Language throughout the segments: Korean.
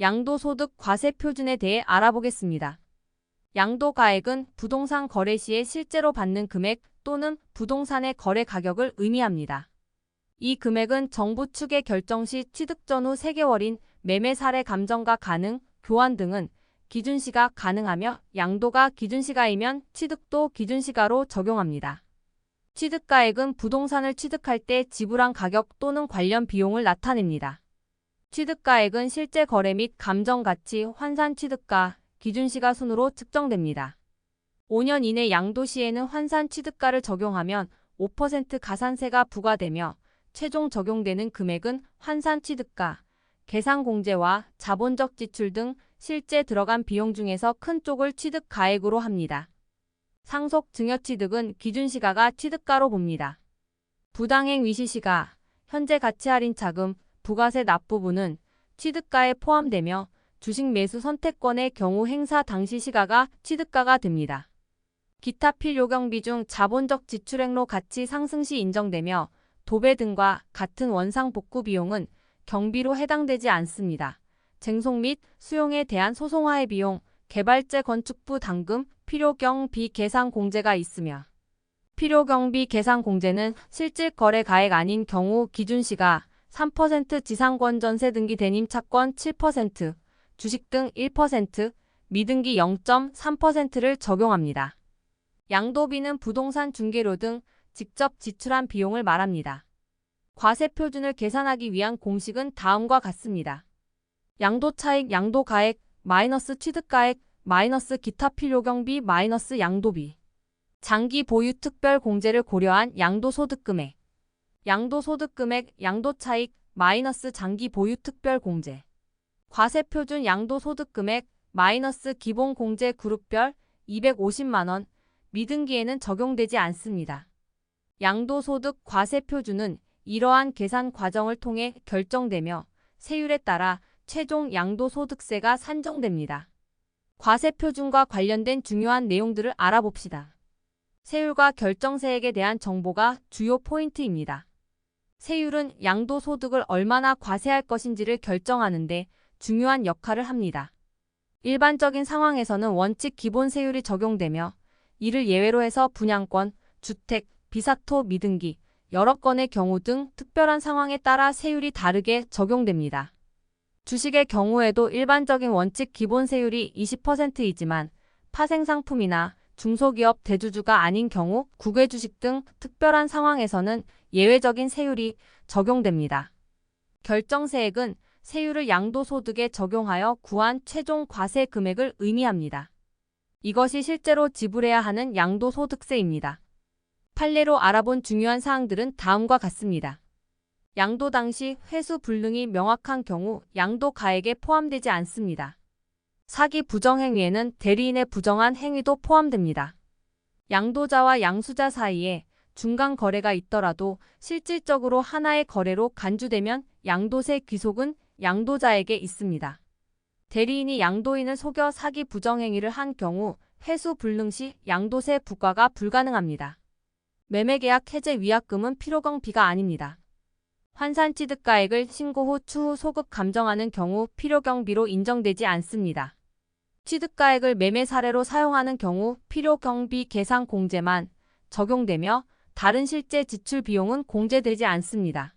양도소득 과세 표준에 대해 알아보겠습니다. 양도가액은 부동산 거래 시에 실제로 받는 금액 또는 부동산의 거래 가격을 의미합니다. 이 금액은 정부 측의 결정 시 취득 전후 3개월인 매매 사례 감정가 가능, 교환 등은 기준시가 가능하며 양도가 기준시가이면 취득도 기준시가로 적용합니다. 취득가액은 부동산을 취득할 때 지불한 가격 또는 관련 비용을 나타냅니다. 취득가액은 실제 거래 및 감정가치, 환산 취득가, 기준시가 순으로 측정됩니다. 5년 이내 양도 시에는 환산 취득가를 적용하면 5% 가산세가 부과되며 최종 적용되는 금액은 환산 취득가, 계산 공제와 자본적 지출 등 실제 들어간 비용 중에서 큰 쪽을 취득 가액으로 합니다. 상속 증여 취득은 기준 시가가 취득가로 봅니다. 부당행 위시 시가, 현재 가치 할인 차금, 부가세 납부분은 취득가에 포함되며 주식 매수 선택권의 경우 행사 당시 시가가 취득가가 됩니다. 기타 필요 경비 중 자본적 지출 행로 가치 상승 시 인정되며 도배 등과 같은 원상 복구 비용은 경비로 해당되지 않습니다. 쟁송 및 수용에 대한 소송화의 비용, 개발재 건축부 당금, 필요경비 계산 공제가 있으며 필요경비 계산 공제는 실질 거래 가액 아닌 경우 기준시가 3% 지상권 전세 등기 대님 차권 7%, 주식 등 1%, 미등기 0.3%를 적용합니다. 양도비는 부동산 중개료 등 직접 지출한 비용을 말합니다. 과세 표준을 계산하기 위한 공식은 다음과 같습니다. 양도 차익, 양도 가액, 마이너스 취득가액, 마이너스 기타 필요 경비, 마이너스 양도비. 장기 보유 특별 공제를 고려한 양도 소득 금액. 양도 소득 금액, 양도 차익, 마이너스 장기 보유 특별 공제. 과세 표준 양도 소득 금액, 마이너스 기본 공제 그룹별 250만원, 미등기에는 적용되지 않습니다. 양도소득 과세 표준은 이러한 계산 과정을 통해 결정되며 세율에 따라 최종 양도소득세가 산정됩니다. 과세 표준과 관련된 중요한 내용들을 알아봅시다. 세율과 결정세액에 대한 정보가 주요 포인트입니다. 세율은 양도소득을 얼마나 과세할 것인지를 결정하는데 중요한 역할을 합니다. 일반적인 상황에서는 원칙 기본 세율이 적용되며 이를 예외로 해서 분양권, 주택, 비사토 미등기, 여러 건의 경우 등 특별한 상황에 따라 세율이 다르게 적용됩니다. 주식의 경우에도 일반적인 원칙 기본 세율이 20%이지만 파생상품이나 중소기업 대주주가 아닌 경우 국외 주식 등 특별한 상황에서는 예외적인 세율이 적용됩니다. 결정세액은 세율을 양도소득에 적용하여 구한 최종 과세 금액을 의미합니다. 이것이 실제로 지불해야 하는 양도소득세입니다. 판례로 알아본 중요한 사항들은 다음과 같습니다. 양도 당시 회수 불능이 명확한 경우 양도 가액에 포함되지 않습니다. 사기 부정행위에는 대리인의 부정한 행위도 포함됩니다. 양도자와 양수자 사이에 중간 거래가 있더라도 실질적으로 하나의 거래로 간주되면 양도세 귀속은 양도자에게 있습니다. 대리인이 양도인을 속여 사기 부정행위를 한 경우 회수 불능 시 양도세 부과가 불가능합니다. 매매계약 해제 위약금은 필요경비가 아닙니다. 환산취득가액을 신고 후 추후 소급 감정하는 경우 필요경비로 인정되지 않습니다. 취득가액을 매매 사례로 사용하는 경우 필요 경비 계산 공제만 적용되며 다른 실제 지출 비용은 공제되지 않습니다.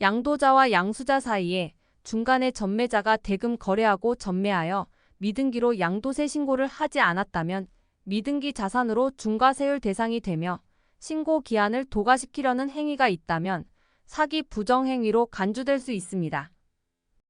양도자와 양수자 사이에 중간에 전매자가 대금 거래하고 전매하여 미등기로 양도세 신고를 하지 않았다면 미등기 자산으로 중과세율 대상이 되며 신고 기한을 도과시키려는 행위가 있다면 사기 부정행위로 간주될 수 있습니다.